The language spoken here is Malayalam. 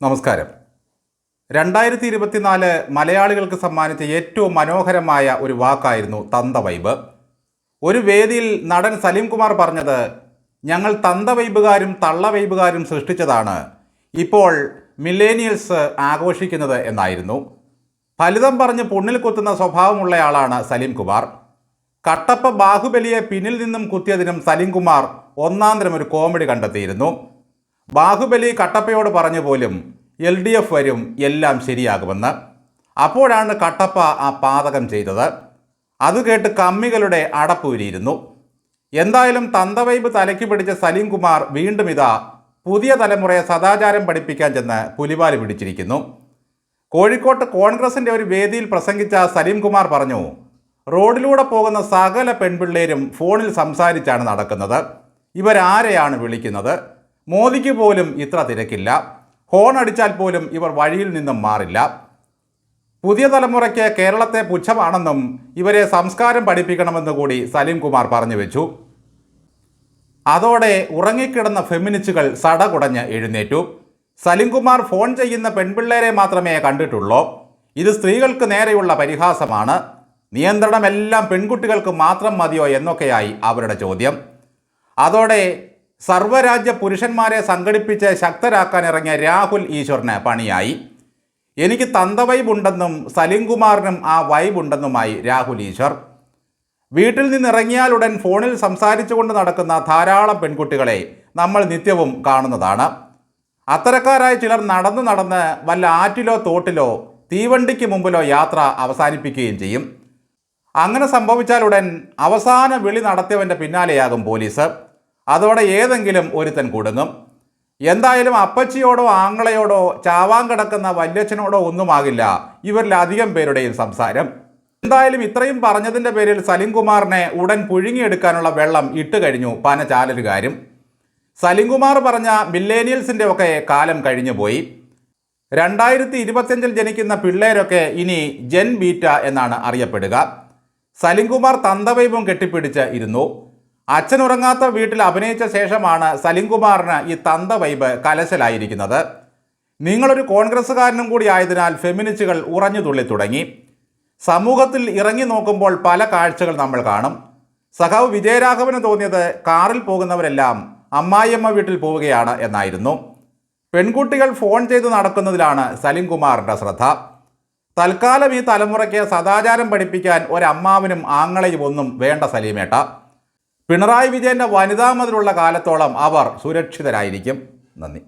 നമസ്കാരം. രണ്ടായിരത്തി ഇരുപത്തിനാല് മലയാളികൾക്ക് സമ്മാനിച്ച ഏറ്റവും മനോഹരമായ ഒരു വാക്കായിരുന്നു തന്തവൈബ്. ഒരു വേദിയിൽ നടൻ സലീം കുമാർ പറഞ്ഞത് ഞങ്ങൾ തന്തവൈബുകാരും തള്ളവൈബുകാരും സൃഷ്ടിച്ചതാണ്. ഇപ്പോൾ മില്ലേനിയൽസ് ആഘോഷിക്കുന്നത് എന്നായിരുന്നു. ഫലിതം പറഞ്ഞ് പുണ്ണിൽ കുത്തുന്ന സ്വഭാവമുള്ളയാളാണ് സലീം കുമാർ കട്ടപ്പ ബാഹുബലിയെ പിന്നിൽ നിന്നും കുത്തിയതിനും സലീം കുമാർ ഒന്നാന്തരം ഒരു കോമഡി കണ്ടെത്തിയിരുന്നു. ബാഹുബലി കട്ടപ്പയോട് പറഞ്ഞു പോലും എൽ ഡി എഫ് വരും എല്ലാം ശരിയാകുമെന്ന്. അപ്പോഴാണ് കട്ടപ്പ ആ പാതകം ചെയ്തത്. അത് കേട്ട് കമ്മികളുടെ അടപ്പൂരിയിരുന്നു എന്തായാലും തന്തവൈബ് തലയ്ക്ക് പിടിച്ച സലീം കുമാർ വീണ്ടും ഇതാ പുതിയ തലമുറയെ സദാചാരം പഠിപ്പിക്കാൻ ചെന്ന് പുലിവാൽ പിടിച്ചിരിക്കുന്നു. കോഴിക്കോട്ട് കോൺഗ്രസിന്റെ ഒരു വേദിയിൽ പ്രസംഗിച്ച സലീം കുമാർ പറഞ്ഞു റോഡിലൂടെ പോകുന്ന സകല പെൺപിള്ളേരും ഫോണിൽ സംസാരിച്ചാണ് നടക്കുന്നത്. ഇവരാരെയാണ് വിളിക്കുന്നത്? മോദിക്ക് പോലും ഇത്ര തിരക്കില്ല. ഹോൺ അടിച്ചാൽ പോലും ഇവർ വഴിയിൽ നിന്നും മാറില്ല. പുതിയ തലമുറയ്ക്ക് കേരളത്തെ പുച്ഛമാണെന്നും ഇവരെ സംസ്കാരം പഠിപ്പിക്കണമെന്ന് കൂടി സലീം കുമാർ പറഞ്ഞു വെച്ചു. അതോടെ ഉറങ്ങിക്കിടന്ന ഫെമിനിസ്റ്റുകൾ സടകുടഞ്ഞ് എഴുന്നേറ്റു. സലിംകുമാർ ഫോൺ ചെയ്യുന്ന പെൺപിള്ളേരെ മാത്രമേ കണ്ടിട്ടുള്ളൂ. ഇത് സ്ത്രീകൾക്ക് നേരെയുള്ള പരിഹാസമാണ്. നിയന്ത്രണമെല്ലാം പെൺകുട്ടികൾക്ക് മാത്രം മതിയോ എന്നൊക്കെയായി അവരുടെ ചോദ്യം. അതോടെ സർവരാജ്യ പുരുഷന്മാരെ സംഘടിപ്പിച്ച് ശക്തരാക്കാൻ ഇറങ്ങിയ രാഹുൽ ഈശ്വറിന് പണിയായി. എനിക്ക് തന്ത വൈബുണ്ടെന്നും സലിംകുമാറിനും ആ വൈബുണ്ടെന്നുമായി രാഹുൽ ഈശ്വർ. വീട്ടിൽ നിന്നിറങ്ങിയാലുടൻ ഫോണിൽ സംസാരിച്ചുകൊണ്ട് നടക്കുന്ന ധാരാളം പെൺകുട്ടികളെ നമ്മൾ നിത്യവും കാണുന്നതാണ്. അത്തരക്കാരായ ചിലർ നടന്നു നടന്ന് വല്ല ആറ്റിലോ തോട്ടിലോ തീവണ്ടിക്ക് മുമ്പിലോ യാത്ര അവസാനിപ്പിക്കുകയും ചെയ്യും. അങ്ങനെ സംഭവിച്ചാലുടൻ അവസാന വിളി നടത്തിയവന്റെ പിന്നാലെയാകും പോലീസ്. അതോടെ ഏതെങ്കിലും ഒരുത്തൻ കുടുങ്ങും. എന്തായാലും അപ്പച്ചിയോടോ ആങ്ങളയോടോ ചാവാൻ കിടക്കുന്ന വല്യച്ഛനോടോ ഒന്നുമാകില്ല. ഇവരിൽ അധികം പേരുടെയും സംസാരം. എന്തായാലും ഇത്രയും പറഞ്ഞതിന്റെ പേരിൽ സലിംകുമാറിനെ ഉടൻ പുഴുങ്ങിയെടുക്കാനുള്ള വെള്ളം ഇട്ട് കഴിഞ്ഞു പന ചാലരുകാരും സലിം കുമാർ പറഞ്ഞ മില്ലേനിയൽസിന്റെ ഒക്കെ കാലം കഴിഞ്ഞുപോയി രണ്ടായിരത്തി ഇരുപത്തിയഞ്ചിൽ ജനിക്കുന്ന പിള്ളേരൊക്കെ ഇനി ജെൻ ബീറ്റ എന്നാണ് അറിയപ്പെടുക. സലിംകുമാർ തന്തവൈവും കെട്ടിപ്പിടിച്ച് ഇരുന്നു. അച്ഛൻ ഉറങ്ങാത്ത വീട്ടിൽ അഭിനയിച്ച ശേഷമാണ് സലിംകുമാറിന് ഈ തന്ത വൈബ് കലശലായിരിക്കുന്നത്. നിങ്ങളൊരു കോൺഗ്രസ്സുകാരനും കൂടി ആയതിനാൽ ഫെമിനിസ്റ്റുകൾ ഉറഞ്ഞു തുള്ളി തുടങ്ങി. സമൂഹത്തിൽ ഇറങ്ങി നോക്കുമ്പോൾ പല കാഴ്ചകൾ നമ്മൾ കാണും. സഖാവ് വിജയരാഘവന് തോന്നിയത് കാറിൽ പോകുന്നവരെല്ലാം അമ്മായിയമ്മ വീട്ടിൽ പോവുകയാണ് എന്നായിരുന്നു. പെൺകുട്ടികൾ ഫോൺ ചെയ്ത് നടക്കുന്നതിലാണ് സലിംകുമാറിന്റെ ശ്രദ്ധ. തൽക്കാലം ഈ തലമുറയ്ക്ക് സദാചാരം പഠിപ്പിക്കാൻ ഒരമ്മാവിനും ആങ്ങളെയും ഒന്നും വേണ്ട സലീമേട്ട. പിണറായി വിജയന്റെ വനിതാ മതിലുള്ള കാലത്തോളം അവർ സുരക്ഷിതരായിരിക്കും. നന്ദി.